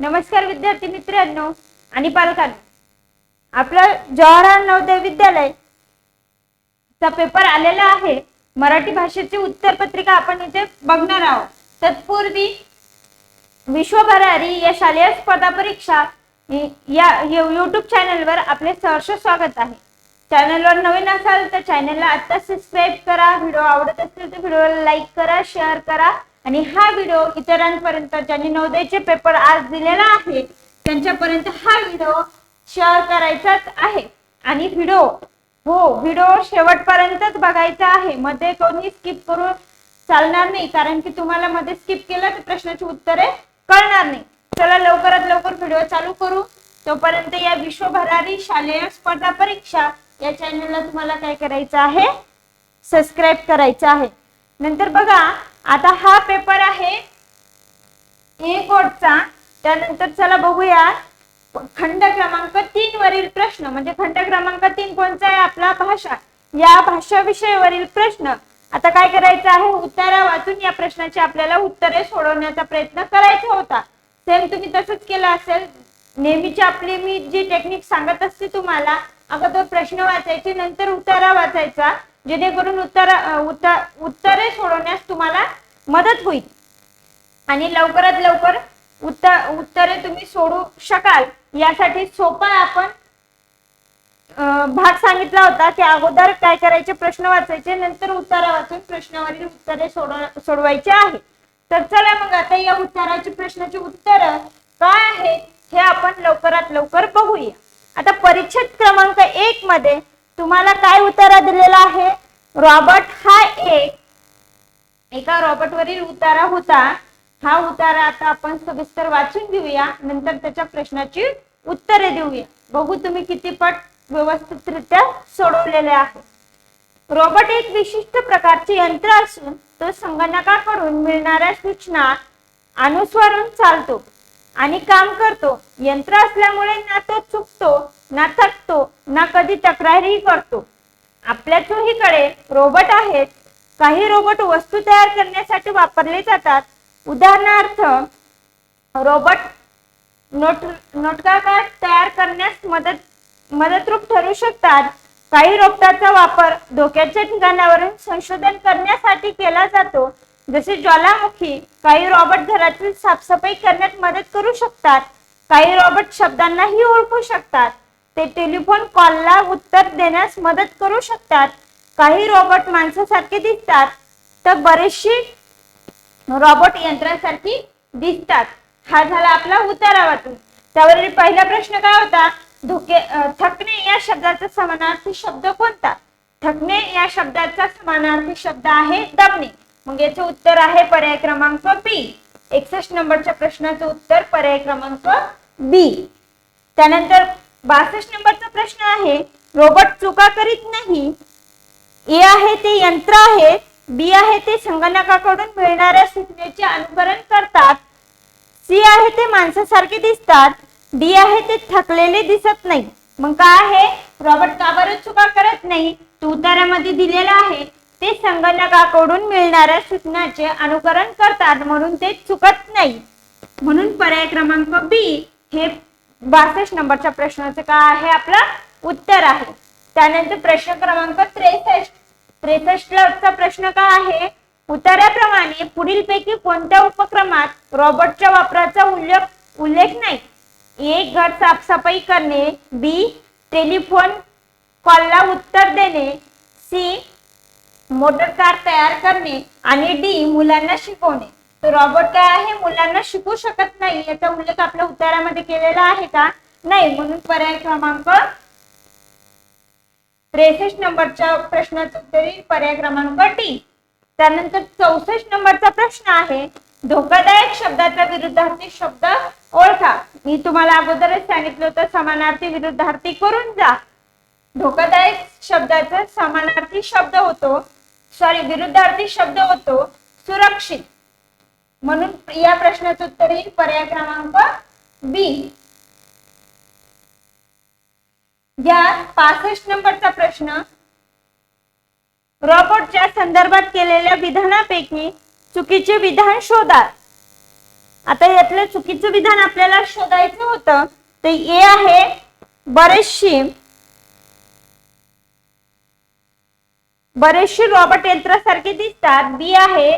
नमस्कार विद्यार्थी मित्रांनो आणि पालकांनो. आपलं जवाहरलाल नवोदय विद्यालय चा पेपर आलेला आहे. मराठी भाषेची उत्तर पत्रिका आपण इथे बघणार आहोत. तत्पूर्वी विश्वभरारी या शालेय स्पर्धा परीक्षा या युट्यूब चॅनलवर आपले सहर्ष स्वागत आहे. चॅनलवर नवीन असाल तर चॅनलला आत्ता सबस्क्राईब करा. व्हिडिओ आवडत असेल तर व्हिडिओला लाईक करा शेअर करा. आणि हा व्हिडिओ इतरांपर्यंत ज्यांनी नवोदयचे पेपर आज दिलेला आहे त्यांच्यापर्यंत हा व्हिडिओ शेअर करायचाच आहे. आणि व्हिडिओ हो व्हिडिओ शेवटपर्यंतच बघायचा आहे. मध्ये कोणी स्किप करून चालणार नाही कारण की तुम्हाला मध्ये स्किप केलं तर प्रश्नाची उत्तरे कळणार नाही. चला लवकरात लवकर व्हिडिओ चालू करू. तोपर्यंत या विश्वभरारी शालेय स्पर्धा परीक्षा या चॅनलला तुम्हाला काय करायचं आहे? सबस्क्राईब करायचं आहे. नंतर बघा आता हा पेपर आहे ए कोडचा त्यानंतर चला बघूया खंड क्रमांक तीन वरील प्रश्न. म्हणजे खंड क्रमांक तीन कोणता आहे आपला भाषा? या भाषा विषयावरील प्रश्न. आता काय करायचं आहे? उत्तरा वाचून या प्रश्नाची आपल्याला उत्तरे सोडवण्याचा प्रयत्न करायचा होता. सेम तुम्ही तसंच केलं असेल. नेहमीची आपली मी जी टेक्निक सांगत असते तुम्हाला अगोदर प्रश्न वाचायचे नंतर उत्तरा वाचायचा. जेणेकरून उत्तर उत्तर उत्तरे सोडवण्यास तुम्हाला मदत होईल. आणि लवकरात लवकर उत्तर उत्तरे तुम्ही सोडू शकाल. यासाठी सोपा आपण भाग सांगितला होता की अगोदर काय करायचे प्रश्न वाचायचे नंतर उत्तरा वाचून प्रश्नावरील उत्तरे सोडव सोडवायचे आहे. तर चला मग आता या उत्तराची प्रश्नाची उत्तर काय आहेत हे आपण लवकरात लवकर बघूया. आता परिच्छेद क्रमांक एक मध्ये तुम्हाला काय उतारा दिलेला आहे? रॉबर्ट हा एक एका रॉबर्ट वरील उतारा होता. हा उतारा आता आपण सविस्तर वाचून घेऊया. नंतर त्याच्या प्रश्नाची उत्तरे देऊया. बघू तुम्ही किती पट व्यवस्थितरित्या सोडवलेले आहे. रोबोट एक विशिष्ट प्रकारचे यंत्र असून तो संगणकाकडून मिळणाऱ्या सूचना अनुस्वरून चालतो. आणि काम करतो. यंत्र असल्यामुळे ना तो चुकतो ना थकतो ना कधी तक्रारही करतो. आपल्या चोहीकडे रोबोट आहेत. काही रोबोट वस्तू तयार करण्यासाठी वापरले जातात. उदाहरणार्थ रोबोट नोट नोटकाकार तयार करण्यास मदत मदतरूप ठरू शकतात. काही रोबोटाचा वापर धोक्याच्या ठिकाणावरून संशोधन करण्यासाठी केला जातो. जसे ज्वालामुखी काही रॉबर्ट घरातील साफसफाई करण्यात मदत करू शकतात काही रॉबर्ट शब्दांनाही ओळखू शकतात ते टेलिफोन कॉलला उत्तर देण्यास मदत करू शकतात. काही रोबोट माणसासारखे दिसतात तर बरेचशी रॉबोट यंत्रासारखी दिसतात. हा झाला आपला उतारावातून. त्यावरील पहिला प्रश्न काय होता? धुके थकणे या शब्दाचा समानार्थी शब्द कोणता? थकणे या शब्दाचा समानार्थी शब्द आहे दमणे मग याचे उत्तर आहे पर्याय क्रमांक बी. एकसष्ट नंबरच्या प्रश्नाचं उत्तर पर्याय क्रमांक बी. त्यानंतर बासष्ट नंबरचा प्रश्न आहे रोबोट चुका करीत नाही. ए आहे ते यंत्र आहे बी आहे ते संगणकाकडून मिळणाऱ्या सूचनेचे अनुकरण करतात. सी आहे ते माणसासारखे दिसतात डी आहे ते थकलेले दिसत नाही. मग काय आहे? रॉबर्ट का बरं चुका करत नाही? तो उत्तरामध्ये दिलेला आहे. ते संगणकाकडून मिळणाऱ्या सूचनाचे अनुकरण करतात म्हणून ते चुकत नाही. म्हणून पर्याय क्रमांक बी हे बासष्ट नंबरच्या प्रश्नाचं काय आहे? आपलं उत्तर आहे. त्यानंतर प्रश्न क्रमांक त्रेसष्ट. त्रेसष्टचा प्रश्न काय आहे? उत्तराप्रमाणे पुढीलपैकी कोणत्या उपक्रमात रॉबोटच्या वापराचा उल्लेख उल्लेख नाही? एक घर साफसफाई करणे. बी टेलिफोन कॉलला उत्तर देणे. सी मोटर कार तयार करणे आणि डी मुलांना शिकवणे. तर रॉबोट काय आहे? मुलांना शिकू शकत नाही. याचा उल्लेख आपल्या उत्तरामध्ये केलेला आहे का? नाही. म्हणून पर्याय क्रमांक त्रेसष्ट नंबरच्या प्रश्नाचं उत्तर येईल पर्याय क्रमांक डी त्यानंतर चौसष्ट नंबरचा प्रश्न आहे धोकादायक शब्दाचा विरुद्धार्थी शब्द ओळखा. मी तुम्हाला अगोदरच सांगितलं होतं समानार्थी विरुद्धार्थी करून जा. धोकादायक शब्दाचा समानार्थी शब्द होतो. सॉरी विरुद्धार्थी शब्द होतो सुरक्षित. म्हणून या प्रश्नाचं उत्तर येईल पर्याय क्रमांक बी या पासष्ट नंबरचा प्रश्न. रॉबोटच्या संदर्भात केलेल्या विधानापैकी चुकीचे विधान शोधा आता यातलं चुकीचं विधान आपल्याला शोधायचं होतं ते ए आहे बरेचशी बरेचशी रॉबर्ट यंत्रासारखे दिसतात. बी आहे.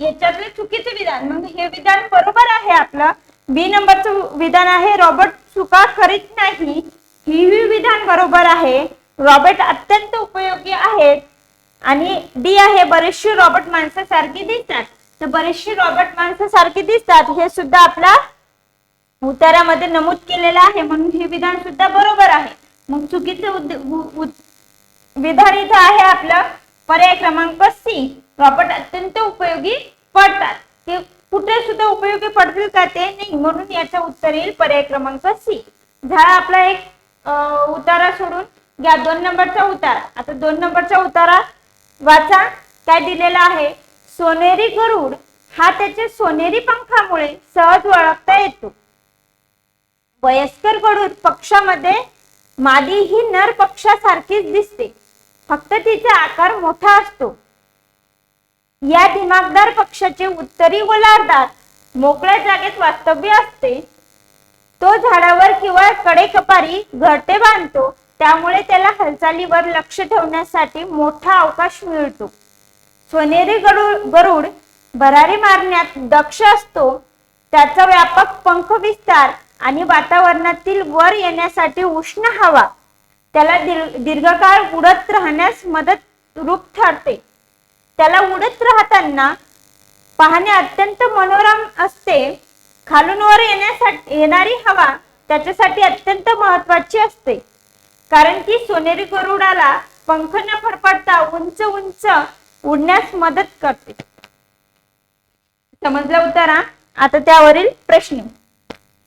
याच्यातले चुकीचे विधान मग हे विधान बरोबर आहे आपलं. बी नंबरचं विधान आहे रॉबर्ट चुका करीत नाही. ही विधान बरोबर आहे. रॉबर्ट अत्यंत उपयोगी आहेत आणि डी आहे बरेचशी रॉबर्ट माणसासारखी दिसतात. तर बरेचशी रॉबर्ट माणसासारखी दिसतात. हे सुद्धा आपला उतारामध्ये नमूद केलेलं आहे. म्हणून हे विधान सुद्धा बरोबर आहे. मग चुकीचे उद्द- विधान इथं आहे आपलं. पर्याय क्रमांक सी रॉबर्ट अत्यंत उपयोगी पडतात. ते कुठे सुद्धा उपयोगी पडतील का ते नाही म्हणून याचं उत्तर येईल पर्याय क्रमांक सी झाला आपला एक उतारा सोडून. घ्या दोन नंबरचा उतारा. आता दोन नंबरचा उतारा वाचा. काय दिलेला आहे? सोनेरी गरुड. हा त्याच्या सोनेरी पंखामुळे सहज ओळखता येतो. वयस्कर गरुड पक्षामध्ये मादी ही नर पक्षासारखीच दिसते. फक्त तिचा आकार मोठा असतो. या दिमागदार पक्षाचे उत्तरी गोलार्धात मोकळ्या जागेत वास्तव्य असते. तो झाडावर किंवा कडेकपारी घरटे बांधतो त्यामुळे त्याला हालचालीवर लक्ष ठेवण्यासाठी मोठा अवकाश मिळतो. सोनेरी गरुड गरुड भरारी मारण्यात दक्ष असतो. त्याचा व्यापक पंख विस्तार आणि वातावरणातील वर येण्यासाठी उष्ण हवा त्याला दीर्घ दीर्घकाळ उडत राहण्यास मदत रूप ठरते. त्याला उडत राहताना पाहणे अत्यंत मनोरम असते. खालून वर येण्यासाठी येणारी हवा त्याच्यासाठी अत्यंत महत्वाची असते. कारण की सोनेरी गरुडाला पंख न फडफडता उंच उंच उडण्यास मदत करते. समजलं उतारा? आता त्यावरील प्रश्न.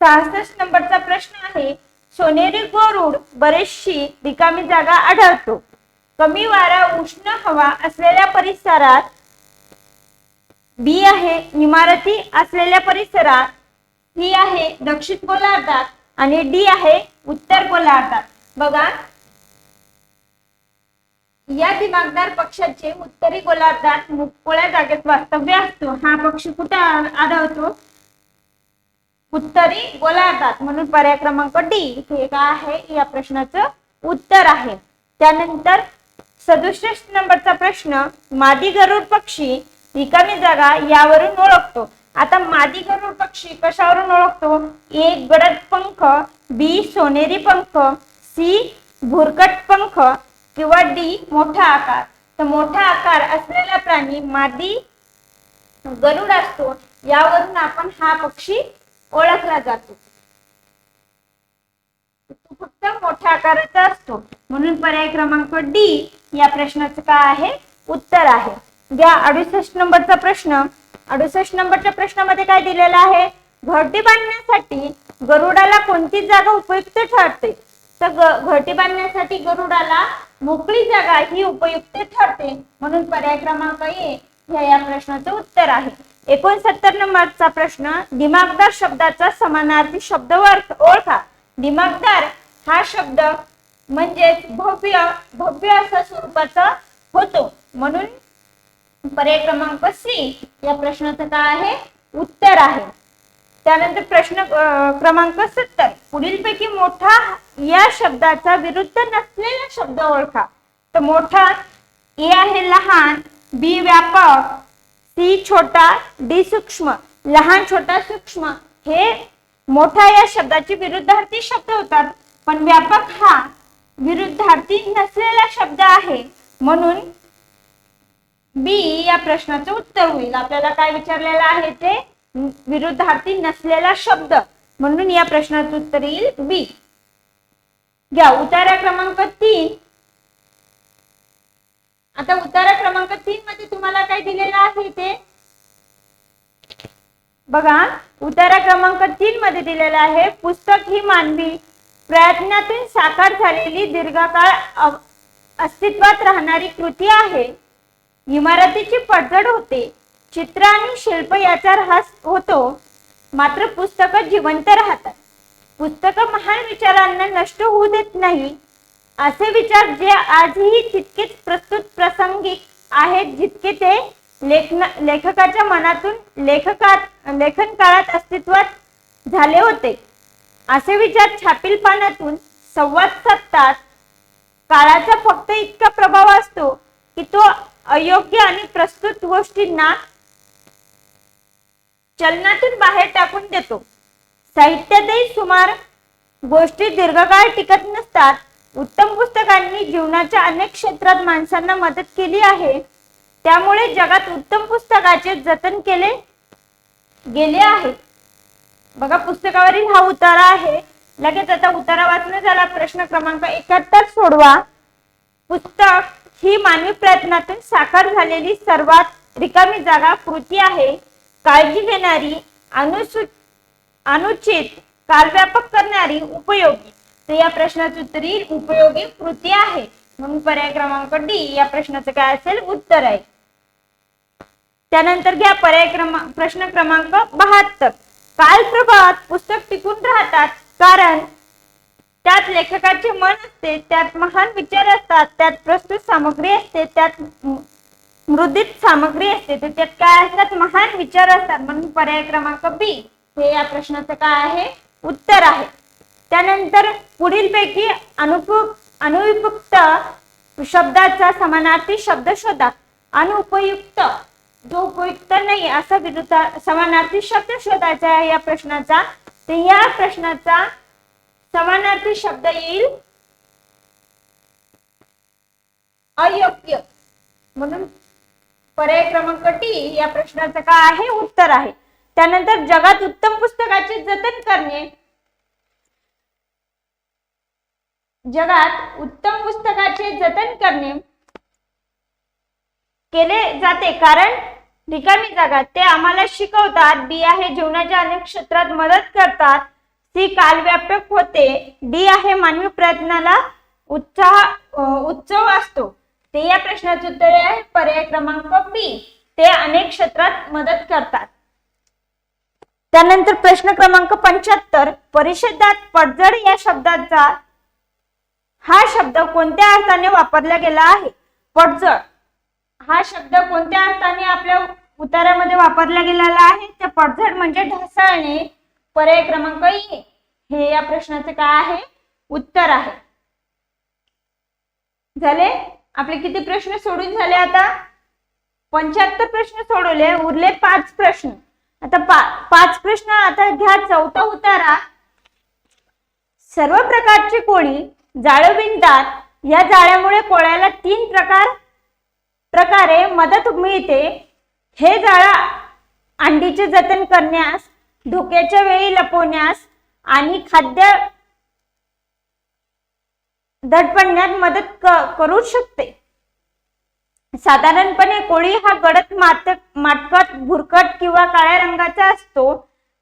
सहासष्ट नंबरचा प्रश्न आहे सोनेरी गोरुड बरेचशी रिकामी जागा आढळतो. कमी वारा उष्ण हवा असलेल्या परिसरात बी आहे इमारती असलेल्या परिसरात ही आहे दक्षिण गोलार्धात आणि डी आहे उत्तर गोलार्धात. बघा. या दिमागदार पक्षाचे उत्तरी गोलार्धात मोकळ्या जागेत वास्तव्य असतो. हा पक्षी कुठे आढळतो? उत्तरी गोलार्धात म्हणून पर्याय क्रमांक डी हे काय आहे या प्रश्नाचं उत्तर आहे. त्यानंतर सदुसष्ट नंबरचा प्रश्न मादी गरुड पक्षी रिकामी जागा यावरून ओळखतो. आता मादी गरुड पक्षी कशावरून ओळखतो? ए गडद पंख बी सोनेरी पंख सी भुरकट पंख किंवा डी मोठा आकार. तर मोठा आकार असलेला प्राणी मादी गरुड असतो. यावरून आपण हा पक्षी ओळखला जातो. तो फक्त मोठ्या आकाराचा असतो. म्हणून पर्याय क्रमांक डी या प्रश्नाचं काय आहे? उत्तर आहे. घ्या अडुसष्ट नंबरचा प्रश्न. अडुसष्ट नंबरच्या प्रश्नामध्ये काय दिलेलं आहे? घरटी बांधण्यासाठी गरुडाला कोणती जागा उपयुक्त ठरते? तर घरटी बांधण्यासाठी गरुडाला मोकळी जागा ही उपयुक्त ठरते. म्हणून पर्याय क्रमांक ए ह्या या प्रश्नाचं उत्तर आहे. एकोणसत्तर नंबरचा प्रश्न दिमागदार शब्दाचा समानार्थी शब्द ओळख- ओळखा. दिमागदार हा शब्द म्हणजेच भव्य भव्य असा स्वरूपाचा होतो. म्हणून पर्याय क्रमांक सी या प्रश्नाचं काय आहे? उत्तर आहे. त्यानंतर प्रश्न क्रमांक सत्तर. पुढीलपैकी मोठा या शब्दाचा विरुद्ध नसलेला शब्द ओळखा. तर मोठा ए आहे लहान बी व्यापक सी छोटा डी सूक्ष्म लहान छोटा सूक्ष्म हे मोठा या शब्दाचे विरुद्धार्थी शब्द होतात. पण व्यापक हा विरुद्धार्थी नसलेला शब्द आहे. म्हणून बी या प्रश्नाचं उत्तर होईल. आपल्याला काय विचारलेलं आहे ते? विरुद्धार्थी नसलेला शब्द. म्हणून या प्रश्नाचं उत्तर येईल बी घ्या. उतारा क्रमांक तीन. आता उतारा क्रमांक तीन मध्ये तुम्हाला काय दिलेलं आहे ते बघा उतारा क्रमांक तीन मध्ये दिलेला आहे पुस्तक ही मानवी प्रयत्नातून साकार झालेली दीर्घकाळ अस्तित्वात राहणारी कृती आहे. इमारतीची पडझड होते. चित्र आणि शिल्प याचा ऱ्हास होतो. मात्र पुस्तकं जिवंत राहतात. पुस्तकं महान विचारांना नष्ट होऊ देत नाही. असे विचार जे आजही तितकेच प्रस्तुत प्रासंगिक आहेत जितके ते लेखन लेखकाच्या मनातून लेखकात लेखन काळात अस्तित्वात झाले होते. असे विचार छापील पानातून संवाद साधतात. काळाचा फक्त इतका प्रभाव असतो की तो अयोग्य आणि प्रस्तुत गोष्टींना चलनातून बाहेर टाकून देतो. साहित्यातही सुमार गोष्टी दीर्घकाळ टिकत नसतात. उत्तम पुस्तकांनी जीवनाच्या अनेक क्षेत्रात माणसांना मदत केली आहे. त्यामुळे जगात उत्तम पुस्तकाचे जतन केले गेले आहे. बघा पुस्तकावरील हा उतारा आहे. लगेच आता उतारा वाचणं झाला. प्रश्न क्रमांक एकाहत्तर सोडवा. पुस्तक ही मानवी प्रयत्नातून साकार झालेली सर्वात रिकामी जागा कृती आहे. काळजी घेणारी अनुसु अनुचित कालव्यापक करणारी उपयोगी. तर या प्रश्नाचं उत्तर येईल उपयोगी कृती आहे. म्हणून पर्याय क्रमांक डी या प्रश्नाचं काय असेल? उत्तर आहे. त्यानंतर घ्या पर्याय क्रमांक प्रश्न क्रमांक बहात्तर. काल प्रभात पुस्तक टिकून राहतात कारण त्यात लेखकाचे मन असते त्यात महान विचार असतात त्यात प्रस्तुत सामग्री असते त्यात मृदित सामग्री असते तर त्यात काय असतात? महान विचार असतात. म्हणून पर्याय क्रमांक बी हे या प्रश्नाचं काय आहे? उत्तर आहे. त्यानंतर पुढीलपैकी अनुप अनुपयुक्त शब्दाचा समानार्थी शब्द शोधा. अनुपयुक्त जो उपयुक्त नाही असा विरुद्ध समानार्थी शब्द शोधायचा आहे या प्रश्नाचा. तर या प्रश्नाचा समानार्थी शब्द येईल अयोग्य. म्हणून पर्याय क्रमांक टी या प्रश्नाचं काय आहे? उत्तर आहे. त्यानंतर जगात उत्तम पुस्तकाचे जतन करणे. जगात उत्तम पुस्तकाचे जतन करणे केले जाते. कारण रिकामी जागा ते आम्हाला शिकवतात बी आहे जीवनाच्या अनेक क्षेत्रात मदत करतात. सी कालव्यापक होते डी आहे मानवी प्रयत्नाला उत्साह उत्सव असतो. ते या प्रश्नाचे उत्तर आहे पर्याय क्रमांक बी ते अनेक क्षेत्रात मदत करतात. त्यानंतर प्रश्न क्रमांक पंच्याहत्तर. परिषदात पडझड या शब्दाचा हा शब्द कोणत्या अर्थाने वापरला गेला आहे? पडझड हा शब्द कोणत्या अर्थाने आपल्या उतारामध्ये वापरला गेलेला आहे? तर पडझड म्हणजे ढासळणे. पर्याय क्रमांक ये हे या प्रश्नाचे काय आहे? उत्तर आहे. झाले? आपले किती प्रश्न सोडून झाले आता? पंच्याहत्तर प्रश्न सोडवले उरले पाच प्रश्न. आता पा पाच प्रश्न आता घ्या. चौथा उतारा. सर्व प्रकारची कोळी जाळं विणतात या जाळ्यामुळे कोळ्याला तीन प्रकार प्रकारे मदत मिळते. हे जाळ अंडीचे जतन करण्यास धोक्याच्या वेळी लपवण्यास आणि खाद्य दडपण्यात मदत करू शकते. साधारणपणे कोळी हा गडद मात माटकट भुरकट किंवा काळ्या रंगाचा असतो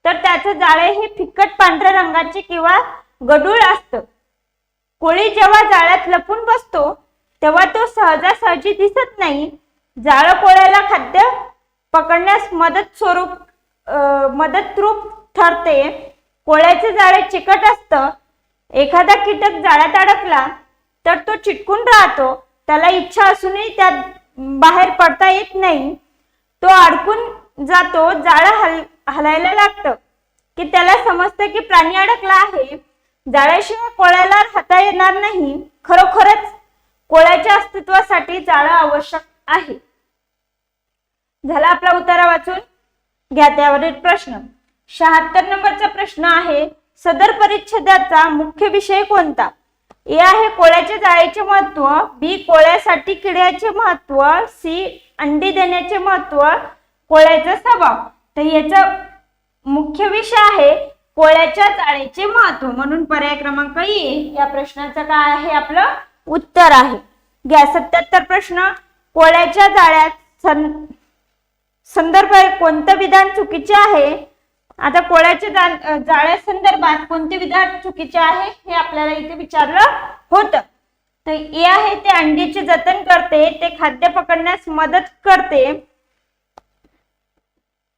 तर त्याचं जाळे हे फिकट पांढऱ्या रंगाचे किंवा गडूळ असतं. कोळी जेव्हा जाळ्यात लपून बसतो तेव्हा तो सहजासहजी दिसत नाही. जाळं कोळ्याला खाद्य पकडण्यास मदत स्वरूप मदतरूप मदत रूप ठरते. कोळ्याचे जाळे चिकट असतं. एखादा कीटक जाळ्यात अडकला तर तो चिटकून राहतो. त्याला इच्छा असूनही त्यात बाहेर पडता येत नाही. तो अडकून जातो जाळं हल हलायला लागतं. की त्याला समजतं की प्राणी अडकला आहे. जाळ्याशिवाय कोळ्याला राहता येणार नाही. खरोखरच कोळ्याच्या अस्तित्वासाठी जाळं आवश्यक आहे. झाला आपला उतारा वाचून? घ्या त्यावरील प्रश्न. शहात्तर नंबरचा प्रश्न आहे सदर परिच्छेदाचा मुख्य विषय कोणता? ए आहे कोळ्याच्या जाळीचे महत्त्व बी कोळ्यासाठी किड्याचे महत्त्व सी अंडी देण्याचे महत्त्व कोळ्याचा स्वभाव. तर याचा मुख्य विषय आहे कोळ्याच्या जाळीचे महत्त्व म्हणून पर्याय क्रमांक ए या प्रश्नाचं काय आहे? आपलं उत्तर आहे. घ्या सत्याहत्तर प्रश्न. कोळ्याच्या जाळ्यात संदर्भ कोणतं विधान चुकीचे आहे? आता कोळ्याच्या जाळ्या संदर्भात कोणते विधान चुकीचे आहे? हे आपल्याला इथे विचारलं होतं. तर ए आहे ते अंडीचे जतन करते ते खाद्य पकडण्यास मदत करते.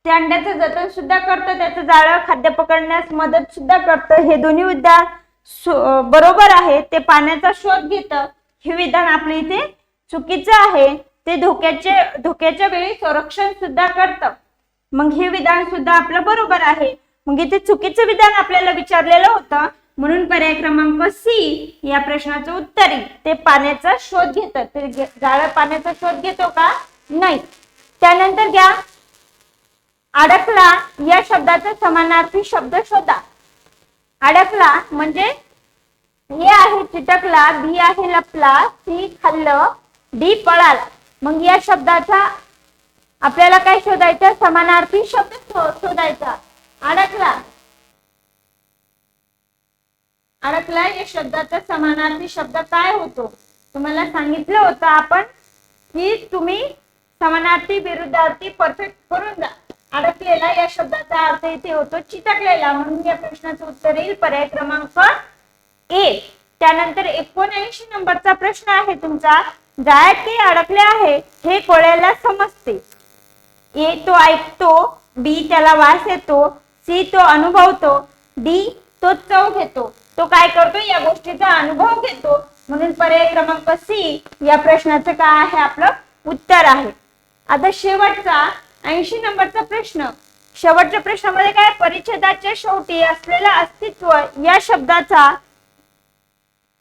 ते अंड्याचं जतन सुद्धा करतं त्याचं जाळं खाद्य पकडण्यास मदत सुद्धा करतं. हे दोन्ही विधान बरोबर आहे. ते पाण्याचा शोध घेतं. हे विधान आपल्या इथे चुकीचं आहे. ते धोक्याचे धोक्याच्या वेळी संरक्षण सुद्धा करतं. मग हे विधान सुद्धा आपलं बरोबर आहे. मग इथे चुकीचं विधान आपल्याला विचारलेलं होतं. म्हणून पर्याय क्रमांक सी या प्रश्नाचं उत्तर. ते पाण्याचा शोध घेतं. ते जाळं पाण्याचा शोध घेतो का? नाही. त्यानंतर घ्या. अडकला या शब्दाचा समानार्थी शब्द शोधा. अडकला म्हणजे ए आहे चिटकला बी आहे लपला सी खाल्लं डी पळाला. मग या शब्दाचा आपल्याला काय शोधायचा? समानार्थी शब्द शोधायचा. अडकला. अडकला या शब्दाचा समानार्थी शब्द काय होतो? तुम्हाला सांगितलं होतं आपण की तुम्ही समानार्थी विरुद्धार्थी परफेक्ट करून जा. अडकलेला या शब्दाचा अर्थ इथे होतो चिटकलेला म्हणून या प्रश्नाचं उत्तर येईल. पर्याय क्रमांक ए त्यानंतर एकोणऐंशी नंबरचा प्रश्न आहे तुमचा. जाळ्यात ते अडकले आहे हे कोळ्याला समजते. ए तो ऐकतो बी त्याला वास येतो सी तो अनुभवतो डी तो चव घेतो. तो काय करतो? या गोष्टीचा अनुभव घेतो. म्हणून पर्याय क्रमांक सी या प्रश्नाचं काय आहे? आपलं उत्तर आहे. आता शेवटचा ऐंशी नंबरचा प्रश्न. शेवटच्या प्रश्नामध्ये काय? परिच्छेदाच्या शेवटी असलेलं अस्तित्व या शब्दाचा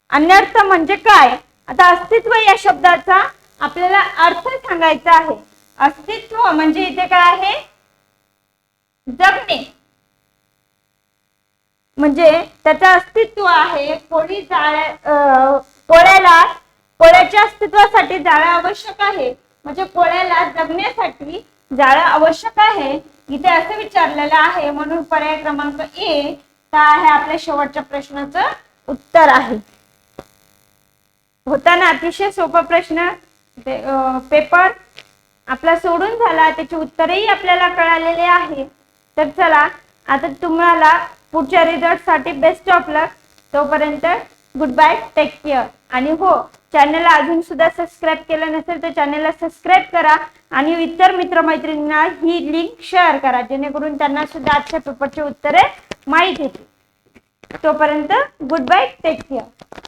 अन्यर्थ म्हणजे काय? आता अस्तित्व या शब्दाचा आपल्याला अर्थ सांगायचा आहे. अस्तित्व म्हणजे इथे काय आहे? जगणे. म्हणजे त्याचं अस्तित्व आहे कोळी जाळ्या कोळ्याला कोळ्याच्या अस्तित्वासाठी जाळं आवश्यक आहे. म्हणजे कोळ्याला जगण्यासाठी जाळं आवश्यक आहे. इथे असं विचारलेलं आहे म्हणून पर्याय क्रमांक ए काय आहे आपल्या शेवटच्या प्रश्नाचं उत्तर आहे. होता ना अतिशय सोपा प्रश्न पेपर आपला सोडून झाला त्याची उत्तरही आपल्याला कळालेले आहे. तर चला आता तुम्हाला पुढच्या रिझल्टसाठी बेस्ट ऑफ लक तोपर्यंत गुड बाय टेक केअर आणि हो चॅनलला अजून सुद्धा सबस्क्राईब केलं नसेल तर चॅनलला सबस्क्राईब करा. आणि इतर मित्रमैत्रिणींना ही लिंक शेअर करा जेणेकरून त्यांना सुद्धा आजच्या पेपरची उत्तरे माहीत येतील. तोपर्यंत गुड बाय टेक केअर